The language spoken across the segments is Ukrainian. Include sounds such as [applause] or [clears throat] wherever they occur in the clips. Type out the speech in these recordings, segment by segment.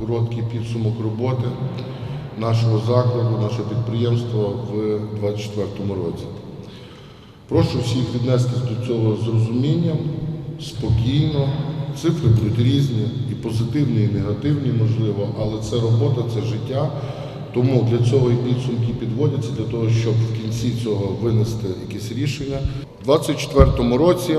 короткий підсумок роботи нашого закладу, нашого підприємства в 2024 році. Прошу всіх віднестись до цього з розумінням, спокійно. Цифри будуть різні, і позитивні, і негативні, можливо, але це робота, це життя. Тому для цього і підсумки підводяться, для того, щоб в кінці цього винести якісь рішення. У 2024 році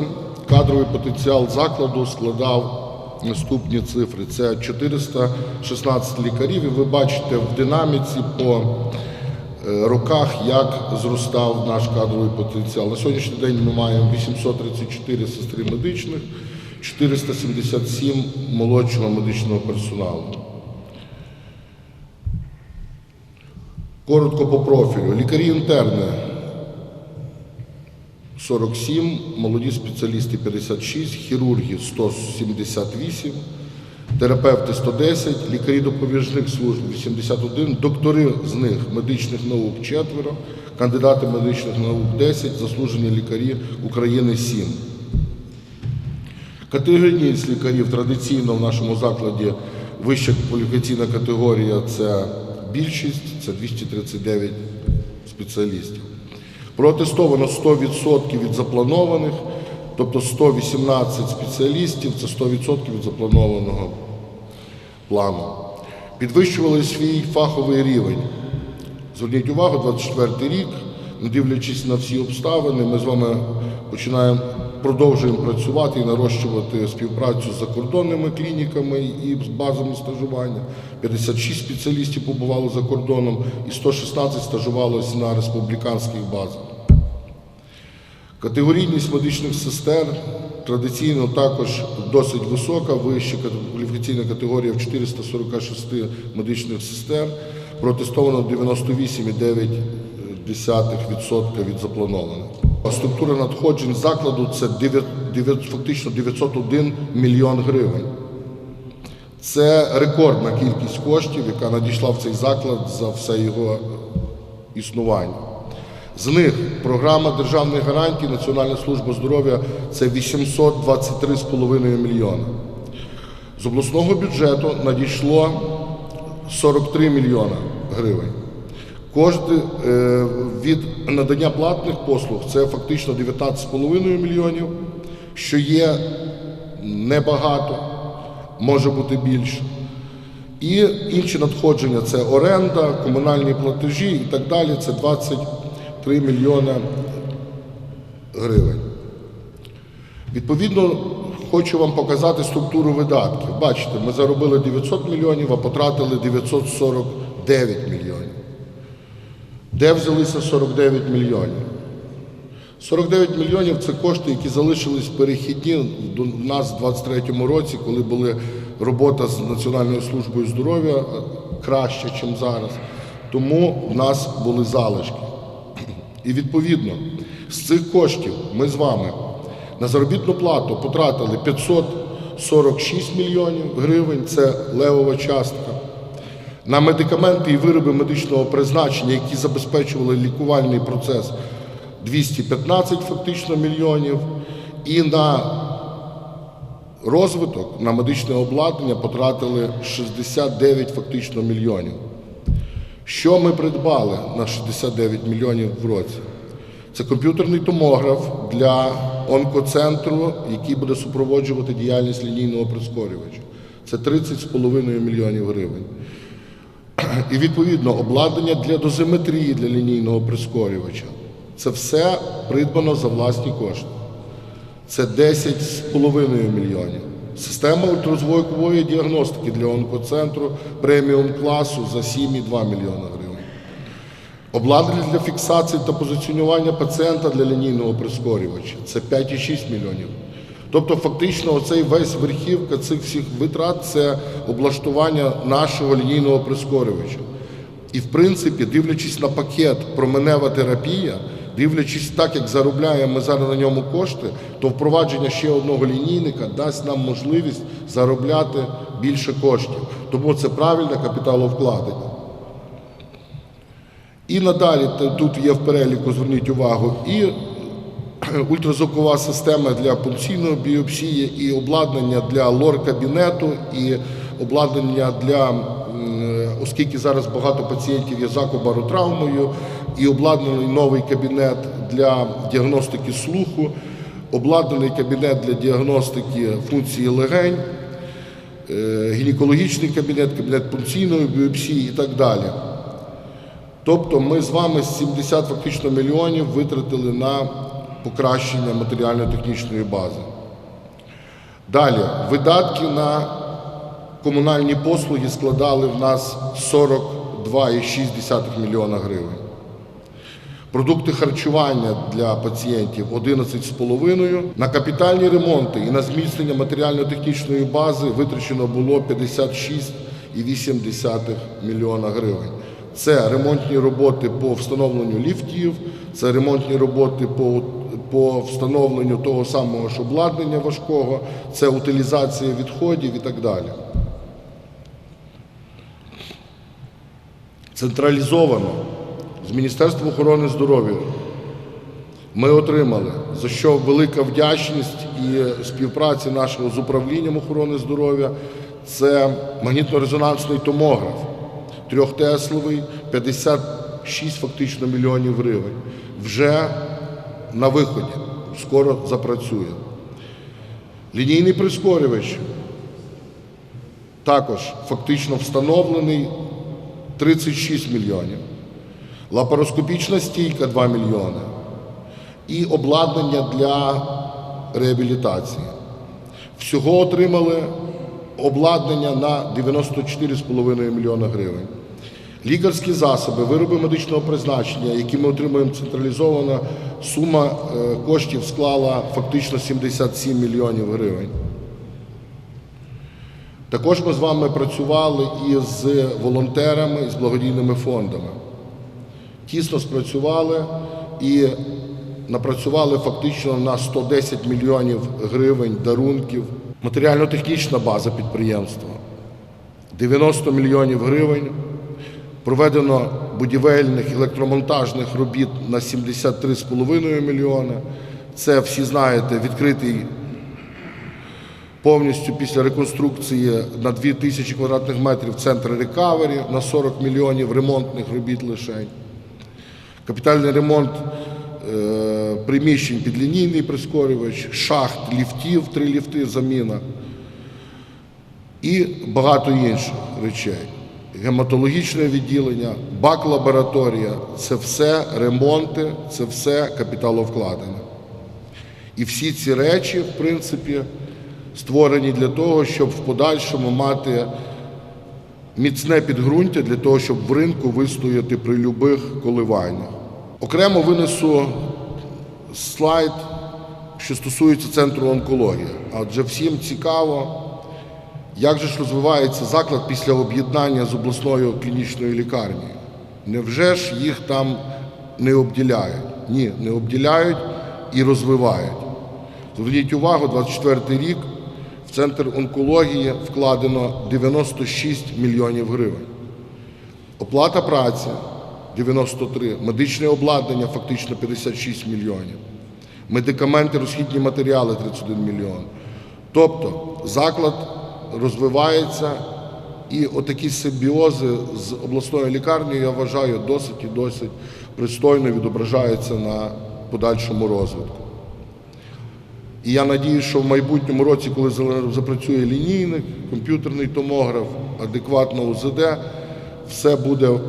кадровий потенціал закладу складав наступні цифри. Це 416 лікарів, і ви бачите в динаміці по е, роках, як зростав наш кадровий потенціал. На сьогоднішній день ми маємо 834 сестри медичних, 477 молодшого медичного персоналу. Коротко по профілю. Лікарі-інтерни 47, молоді спеціалісти 56, хірурги 178, терапевти 110, лікарі допоміжних служб 81, доктори з них медичних наук 4, кандидати медичних наук 10, заслужені лікарі України 7. Категорійність лікарів традиційно в нашому закладі вища кваліфікаційна категорія це більшість, це 239 спеціалістів. Протестовано 100% від запланованих, тобто 118 спеціалістів це 100% від запланованого плану. Підвищували свій фаховий рівень. Зверніть увагу, 24 рік, не дивлячись на всі обставини, ми з вами починаємо, продовжуємо працювати і нарощувати співпрацю з закордонними клініками і з базами стажування. 56 спеціалістів побувало за кордоном і 116 стажувалось на республіканських базах. Категорійність медичних сестер традиційно також досить висока, вища кваліфікаційна категорія в 446 медичних сестер, протестовано 98,9% від запланованих. Структура надходжень закладу це 9, 9, фактично 901 мільйон гривень. Це рекордна кількість коштів, яка надійшла в цей заклад за все його існування. З них програма державних гарантій Національна служба здоров'я це 823,5 мільйона. З обласного бюджету надійшло 43 мільйона гривень. Кошти е, від надання платних послуг це фактично 19,5 мільйонів, що є небагато, може бути більше. І інші надходження це оренда, комунальні платежі і так далі. Це 23 мільйони гривень. Відповідно, хочу вам показати структуру видатків. Бачите, ми заробили 900 мільйонів, а потратили 949 мільйонів. Де взялися 49 мільйонів? 49 мільйонів це кошти, які залишились перехідні до нас в 23-му році, коли була робота з Національною службою здоров'я е, краще, ніж зараз. Тому в нас були залишки. І відповідно з цих коштів ми з вами на заробітну плату потратили 546 мільйонів гривень, це левова частка. На медикаменти і вироби медичного призначення, які забезпечували лікувальний процес 215 фактично мільйонів. І на розвиток, на медичне обладнання потратили 69 фактично мільйонів. Що ми придбали на 69 мільйонів в році? Це комп'ютерний томограф для онкоцентру, який буде супроводжувати діяльність лінійного прискорювача. Це 30,5 мільйонів гривень. І відповідно обладнання для дозиметрії для лінійного прискорювача. Це все придбано за власні кошти. Це 10,5 мільйонів. Система ультразвукової діагностики для онкоцентру преміум класу за 7,2 мільйона гривень. Обладнання для фіксації та позиціонування пацієнта для лінійного прискорювача це 5,6 мільйонів. Тобто, фактично, оцей весь верхівка цих всіх витрат це облаштування нашого лінійного прискорювача. І в принципі, дивлячись на пакет променева терапія, дивлячись так, як заробляємо ми зараз на ньому кошти, то впровадження ще одного лінійника дасть нам можливість заробляти більше коштів. Тому це правильне капіталовкладення. І надалі тут є в переліку, зверніть увагу, і [clears throat] ультразвукова система для пульсійної біопсії, і обладнання для лор-кабінету, і обладнання для, е, оскільки зараз багато пацієнтів є з акубаротравмою, і обладнаний новий кабінет для діагностики слуху, обладнаний кабінет для діагностики функції легень, е, гінекологічний кабінет, кабінет пункційної біопсії і так далі. Тобто ми з вами 70 фактично мільйонів витратили на покращення матеріально-технічної бази. Далі, видатки на комунальні послуги складали в нас 42,6 мільйона гривень. Продукти харчування для пацієнтів 11,5. На капітальні ремонти і на зміцнення матеріально-технічної бази витрачено було 56,8 мільйона гривень. Це ремонтні роботи по встановленню ліфтів, це ремонтні роботи по, по встановленню того самого ж обладнання важкого, це утилізація відходів і так далі. Централізовано з Міністерства охорони здоров'я ми отримали, за що велика вдячність і співпраці нашого з управлінням охорони здоров'я. Це магнітно-резонансний томограф трьохтесловий, 56 фактично мільйонів гривень. Вже на виході, скоро запрацює. Лінійний прискорювач також фактично встановлений 36 мільйонів. Лапароскопічна стійка 2 мільйони. І обладнання для реабілітації. Всього отримали обладнання на 94,5 мільйона гривень. Лікарські засоби, вироби медичного призначення, які ми отримуємо централізовано, сума е, коштів склала фактично 77 мільйонів гривень. Також ми з вами працювали і з волонтерами, з благодійними фондами. Тісно спрацювали і напрацювали фактично на 110 мільйонів гривень дарунків. Матеріально-технічна база підприємства 90 мільйонів гривень. Проведено будівельних електромонтажних робіт на 73,5 мільйони. Це всі знаєте, відкритий повністю після реконструкції на 2 тисячі квадратних метрів центр рекавері на 40 мільйонів ремонтних робіт лишень. Капітальний ремонт е, приміщень підлінійний прискорювач, шахт, ліфтів, три ліфти, заміна і багато інших речей. Гематологічне відділення, бак-лабораторія це все ремонти, це все капіталовкладення. І всі ці речі, в принципі, створені для того, щоб в подальшому мати міцне підґрунтя для того, щоб в ринку вистояти при любих коливаннях. Окремо винесу слайд, що стосується центру онкології. Адже всім цікаво, як же ж розвивається заклад після об'єднання з обласною клінічною лікарнею. Невже ж їх там не обділяють? Ні, не обділяють і розвивають. Зверніть увагу, 24 рік в центр онкології вкладено 96 мільйонів гривень. Оплата праці 93, медичне обладнання фактично 56 мільйонів, медикаменти, розхідні матеріали 31 мільйон. Тобто заклад розвивається і отакі симбіози з обласною лікарнею, я вважаю, досить і досить пристойно відображаються на подальшому розвитку. І я надію, що в майбутньому році, коли запрацює лінійник, комп'ютерний томограф, адекватно УЗД, все буде.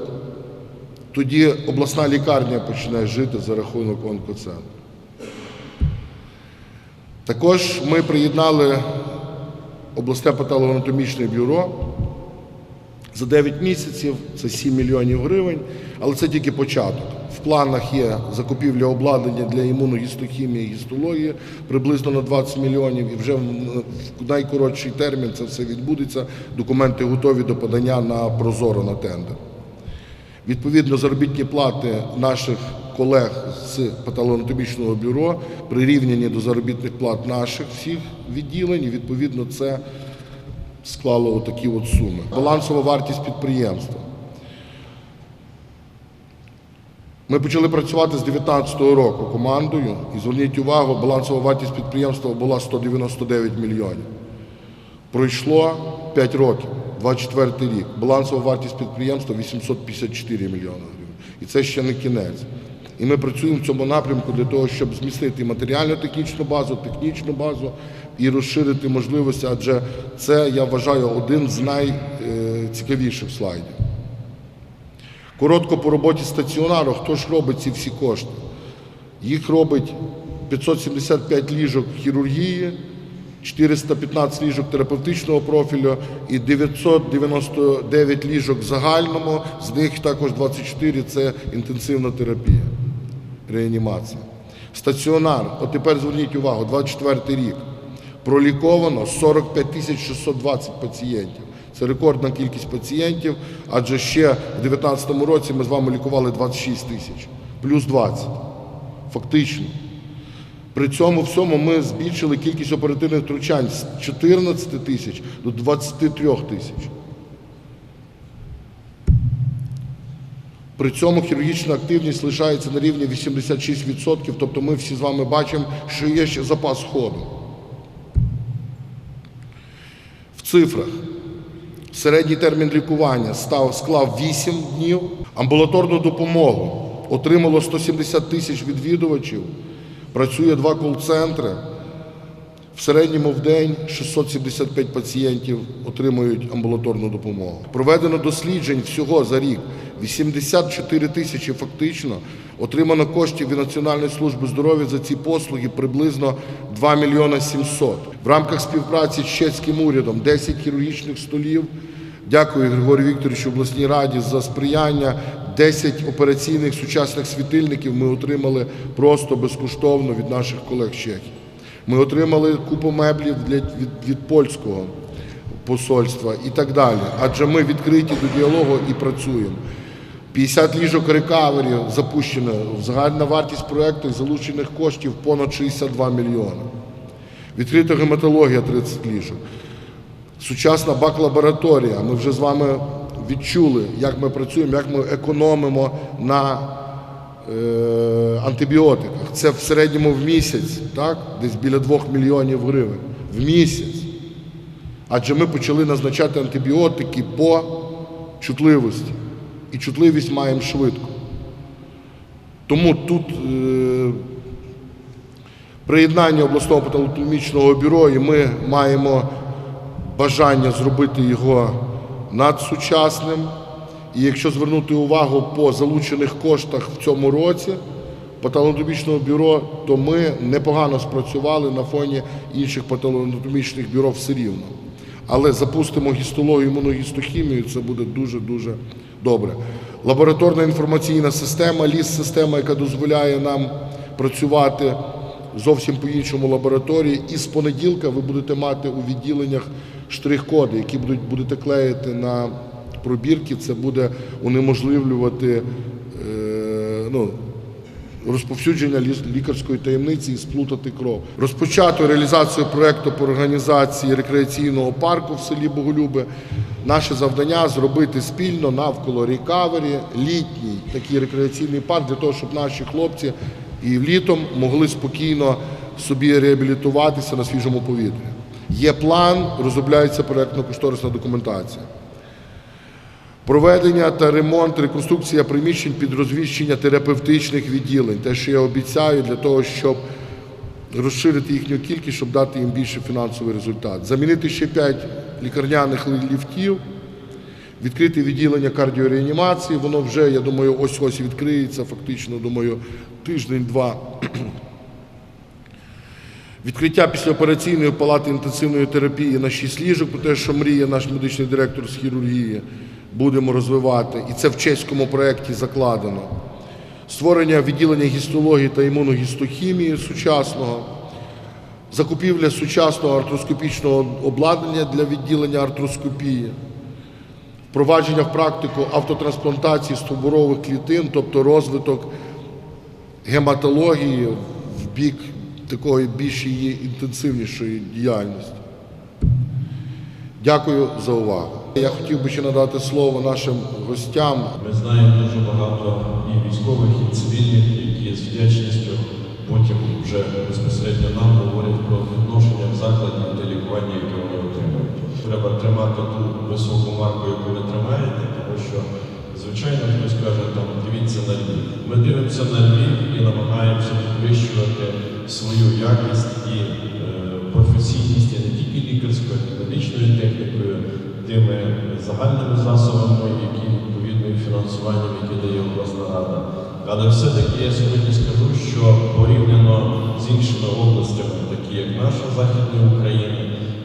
Тоді обласна лікарня почне жити за рахунок онкоцентру. Також ми приєднали обласне патологоанатомічне бюро за 9 місяців, це 7 мільйонів гривень, але це тільки початок. В планах є закупівля обладнання для імуногістохімії і гістології приблизно на 20 мільйонів, і вже в найкоротший термін це все відбудеться. Документи готові до подання на прозоро на тендер. Відповідно, заробітні плати наших колег з патологоанатомічного бюро прирівняні до заробітних плат наших всіх відділень. І відповідно це склало отакі от суми. Балансова вартість підприємства. Ми почали працювати з 2019 року командою, і зверніть увагу, балансова вартість підприємства була 199 мільйонів. Пройшло 5 років. 24 рік. Балансова вартість підприємства 854 мільйони гривень. І це ще не кінець. І ми працюємо в цьому напрямку для того, щоб змістити матеріально-технічну базу, технічну базу і розширити можливості, адже це, я вважаю, один з найцікавіших слайдів. Коротко по роботі стаціонару, хто ж робить ці всі кошти? Їх робить 575 ліжок хірургії, 415 ліжок терапевтичного профілю і 999 ліжок в загальному, з них також 24 – це інтенсивна терапія, реанімація. Стаціонар, от тепер зверніть увагу, 24 рік. Проліковано 45 тисяч 620 пацієнтів. Це рекордна кількість пацієнтів, адже ще в 2019 році ми з вами лікували 26 тисяч, плюс 20. Фактично. При цьому всьому ми збільшили кількість оперативних втручань з 14 тисяч до 23 тисяч. При цьому хірургічна активність лишається на рівні 86%, тобто ми всі з вами бачимо, що є ще запас ходу. В цифрах середній термін лікування став, склав 8 днів, амбулаторну допомогу отримало 170 тисяч відвідувачів, працює два кол-центри. В середньому в день 675 пацієнтів отримують амбулаторну допомогу. Проведено досліджень всього за рік. 84 тисячі фактично отримано коштів від Національної служби здоров'я за ці послуги приблизно 2 мільйона 700. В рамках співпраці з чеським урядом 10 хірургічних столів. Дякую Григорію Вікторовичу обласній раді за сприяння. 10 операційних сучасних світильників ми отримали просто безкоштовно від наших колег з Чехії. Ми отримали купу меблів для, від, від польського посольства і так далі. Адже ми відкриті до діалогу і працюємо. 50 ліжок рекавері запущено. Загальна вартість проєкту залучених коштів понад 62 мільйони. Відкрита гематологія 30 ліжок. Сучасна бак-лабораторія. Ми вже з вами відчули, як ми працюємо, як ми економимо на е, антибіотиках. Це в середньому в місяць, так? десь біля 2 мільйонів гривень. В місяць. Адже ми почали назначати антибіотики по чутливості. І чутливість маємо швидко. Тому тут е, приєднання обласного патологічного бюро, і ми маємо бажання зробити його надсучасним. І якщо звернути увагу по залучених коштах в цьому році патологічного бюро, то ми непогано спрацювали на фоні інших патологічних бюро все рівно. Але запустимо гістологію, імуногістохімію, це буде дуже-дуже добре. Лабораторна інформаційна система, ліс-система, яка дозволяє нам працювати зовсім по-іншому лабораторії. І з понеділка ви будете мати у відділеннях штрих-коди, які будуть, будете клеїти на пробірки. Це буде унеможливлювати е, ну, розповсюдження лікарської таємниці і сплутати кров. Розпочато реалізацію проекту по організації рекреаційного парку в селі Боголюбе. Наше завдання зробити спільно навколо рікавері літній такий рекреаційний парк для того, щоб наші хлопці і літом могли спокійно собі реабілітуватися на свіжому повітрі. Є план, розробляється проектно-кошторисна документація. Проведення та ремонт, реконструкція приміщень під розвіщення терапевтичних відділень. Те, що я обіцяю, для того, щоб розширити їхню кількість, щоб дати їм більше фінансовий результат. Замінити ще 5 лікарняних ліфтів, відкрити відділення кардіореанімації. Воно вже, я думаю, ось-ось відкриється, фактично, думаю, тиждень-два. [clears throat] Відкриття післяопераційної палати інтенсивної терапії на 6 ліжок, про те, що мріє наш медичний директор з хірургії, будемо розвивати. І це в чеському проєкті закладено. Створення відділення гістології та імуногістохімії сучасного, закупівля сучасного артроскопічного обладнання для відділення артроскопії, впровадження в практику автотрансплантації стовбурових клітин, тобто розвиток гематології в бік такої більш її інтенсивнішої діяльності. Дякую за увагу. Я хотів би ще надати слово нашим гостям. Ми знаємо дуже багато і військових, і цивільних, які з вдячністю потім вже безпосередньо нам говорять про відношення в закладі та лікування, яке вони отримують. Треба тримати ту високу марку, яку ви тримаєте, тому що, звичайно, хтось каже, там дивіться на Львів. Ми дивимося на Львів і намагаємося підвищувати свою якість і е, професійність і не тільки лікарською, а й медичною технікою, тими загальними засобами, які відповідно і фінансуванням, яке дає обласна рада. Але все-таки я сьогодні скажу, що порівняно з іншими областями, такі як наша Західна Україна,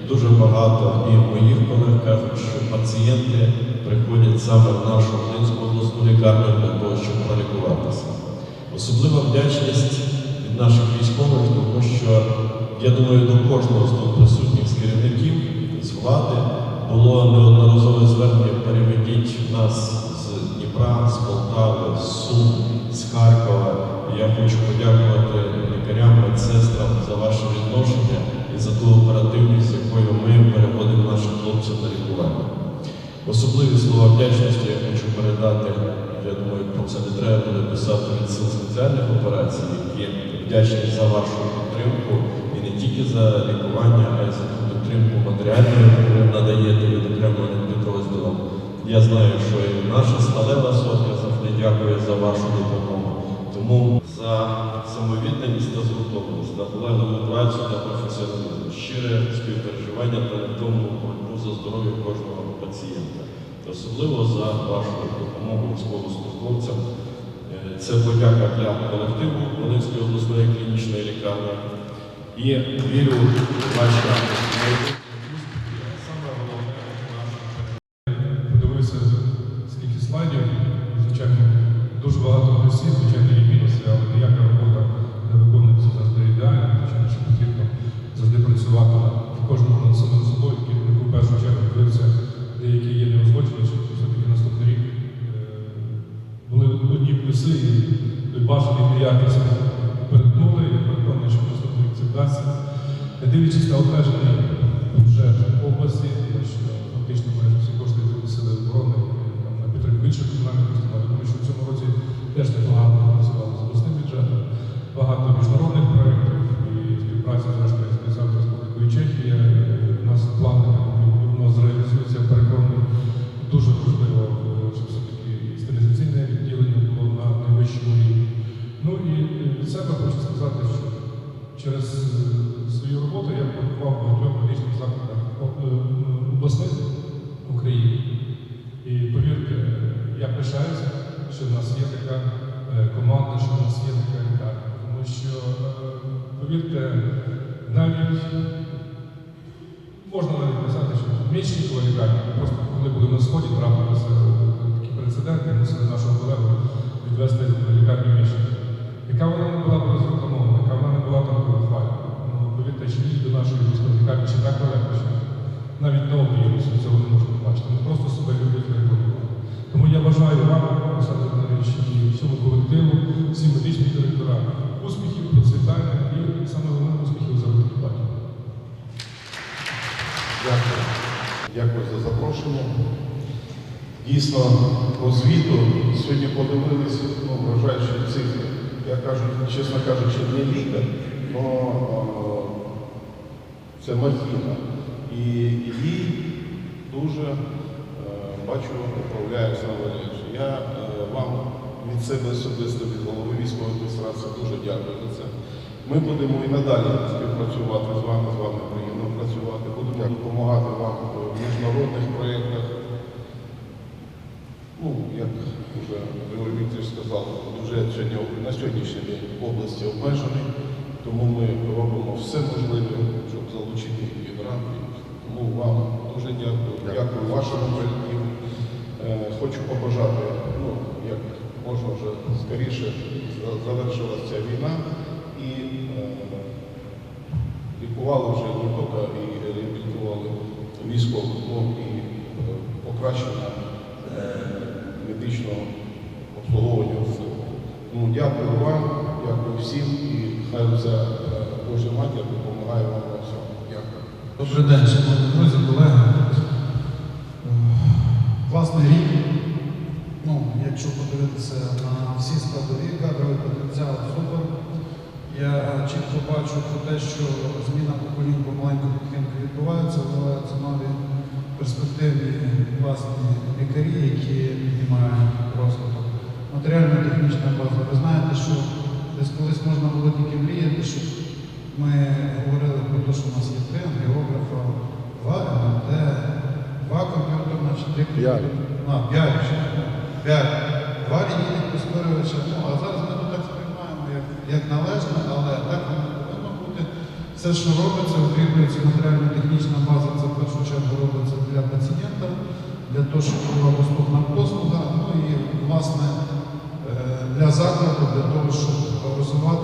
дуже багато і моїх колег кажуть, що пацієнти приходять саме в нашу Волинську обласну лікарню для того, щоб пролікуватися. Особлива вдячність від наших військових, тому що я думаю, до кожного з тут присутніх з керівників, з влади було неодноразове звернення переведіть нас з Дніпра, з Полтави, з Сум, з Харкова. Я хочу подякувати лікарям, медсестрам за ваше відношення і за ту оперативність, з якою ми переводимо наших хлопців на лікування. Особливі слова вдячності я хочу передати. Я думаю, про це не треба буде писати від сил спеціальних операцій, які вдячні за вашу підтримку і не тільки за лікування, а й за ту підтримку матеріальну, яку ви надаєте відокремленим підрозділам. Я знаю, що і наша сталева сотня завжди дякує за вашу допомогу. Тому самовідданість та згуртованість, за полеглу працю та професіоналізм, щире співпереживання та невтомну боротьбу за здоров'я кожного пацієнта. Особливо за вашу допомогу військовослужбовцям. Е, Це подяка для колективу Волинської обласної клінічної лікарні. І вірю в ваші майбутні успіхи. А Саме головне наше подивився, скільки слайдів. Звичайно, дуже багато звичайно, є мінуси, але ніяка робота не виконується завжди ідеально. Звичайно, що потрібно завжди працювати над кожному над самим собою. Керівнику в першу чергу дивився, деякі є неузгоджені, щоб все-таки наступний рік е, були одні плюси і той бажаний якість перетнули. Я переконаний, що наступний рік це вдасться. Не дивлячись на обмежений через е, свою роботу я побував багатьох медичних закладах е, обласних України. І повірте, я пишаюся, що в нас є така е, команда, що в нас є така лікарня. Тому що, повірте, навіть можна навіть писати, що Мічникова лікарня, просто коли були на сході, трапилися такі прецеденти, мусили нашого колегу відвести в лікарню Мічникова. Яка вона не була б розрекламована, яка вона не була там хвалена. Її до нашої лікарні ще так далеко, що навіть на об'ємусі цього не можна побачити. Ми просто себе люблять рекламувати. Тому я бажаю вам, Олександр Іванович, і всьому колективу, всім медичним директорам успіхів, процвітання і саме головне успіхів за. Дякую. Дякую за запрошення. Дійсно, по звіту сьогодні подивилися ну, вражаючі цифри. Я кажу, чесно кажучи, не лікар, але це махіна. І їй дуже е, бачу, управляє Олександр Валерійович. Я е, вам від себе особисто, від голови військової адміністрації дуже дякую за це. Ми будемо і надалі співпрацювати з вами, з вами приємно працювати, будемо допомагати вам в міжнародних проєктах. Ну, як вже Григорій Вікторович сказав, бюджет сьогодні на сьогоднішній день області обмежений, тому ми робимо все можливе, щоб залучити і гранти. Тому вам дуже дякую. Дякую вашому колективу. Хочу побажати, ну, як можна вже скоріше за- завершилася ця війна і е, лікували вже не тільки і реабілітували військових, але і е, покращення е, медичного обслуговування в сил. Тому дякую вам, дякую всім і хай ця е, Божа матір допомагає вам во всьому. Дякую. Добрий день, шановні друзі, колеги. Класний рік. Ну, якщо подивитися на всі складові, кадровий потенціал супер. Я чітко бачу про те, що зміна поколінь помаленьку потихеньку відбувається, вливаються нові перспективі власні лікарі, які піднімають розвиток. Матеріально-технічна база. Ви знаєте, що десь колись можна було тільки мріяти, щоб ми говорили про те, що у нас є три ангіографа, два МРТ, два комп'ютерна чи три П'ять. комп'ютерна. П'ять. Два лінійних прискорювача. Ну, а зараз ми тут так сприймаємо, як, як належне, але так воно повинно бути. Все, що робиться, укріплюється матеріально-технічна база, це в першу чергу робиться для пацієнта, для того, щоб була доступна послуга, ну і власне е, для закладу, для того, щоб розвиватися, щоб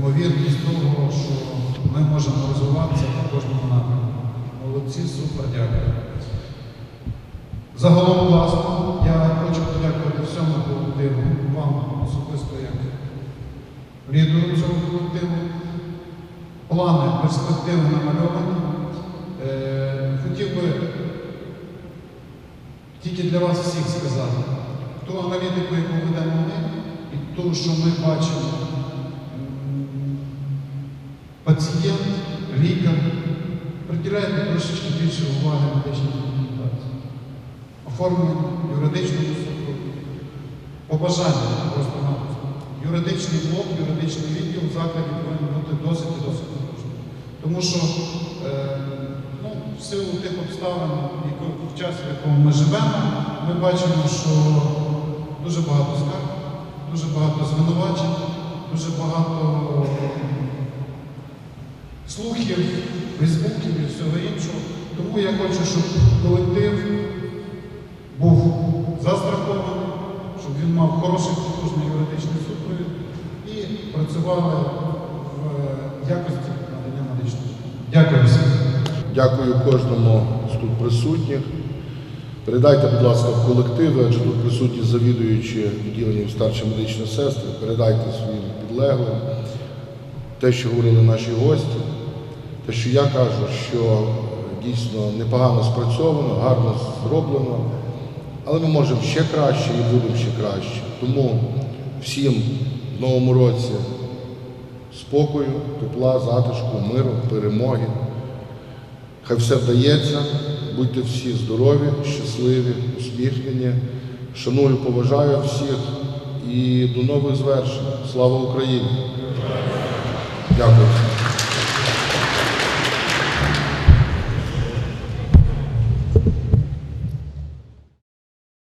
ймовірність того, що ми можемо розвиватися в кожному напрямку. Молодці, супер, дякую. Загалом класно. Я хочу подякувати всьому колективу, вам особисто як лідеру цього колективу. Плани, перспективи намальовані. Е, хотів би тільки для вас всіх сказати, ту аналітику, яку ведемо ми, і ту, що ми бачимо, трошечки більше уваги медичній документації. Оформлення юридичного суду, побажання просто напросто. Юридичний блок, юридичний відділ в закладі повинен бути досить і досить потужним. Тому що е, ну, в силу тих обставин, в час, в якому ми живемо, ми бачимо, що дуже багато скарг, дуже багато звинувачень, дуже багато слухів, фейсбуків і всього іншого. Тому я хочу, щоб колектив був застрахований, щоб він мав хороший потужний юридичний супровід і працювали в е, якості надання медичної. Дякую всім. Дякую кожному з тут присутніх. Передайте, будь ласка, в колективи, адже тут присутні завідуючі відділенням старші медичні сестри. Передайте своїм підлеглим те, що говорили наші гості, те, що я кажу, що дійсно непогано спрацьовано, гарно зроблено, але ми можемо ще краще і будемо ще краще. Тому всім в новому році спокою, тепла, затишку, миру, перемоги. Хай все вдається, будьте всі здорові, щасливі, усміхнені. Шаную, поважаю всіх і до нових звершень. Слава Україні! Дякую.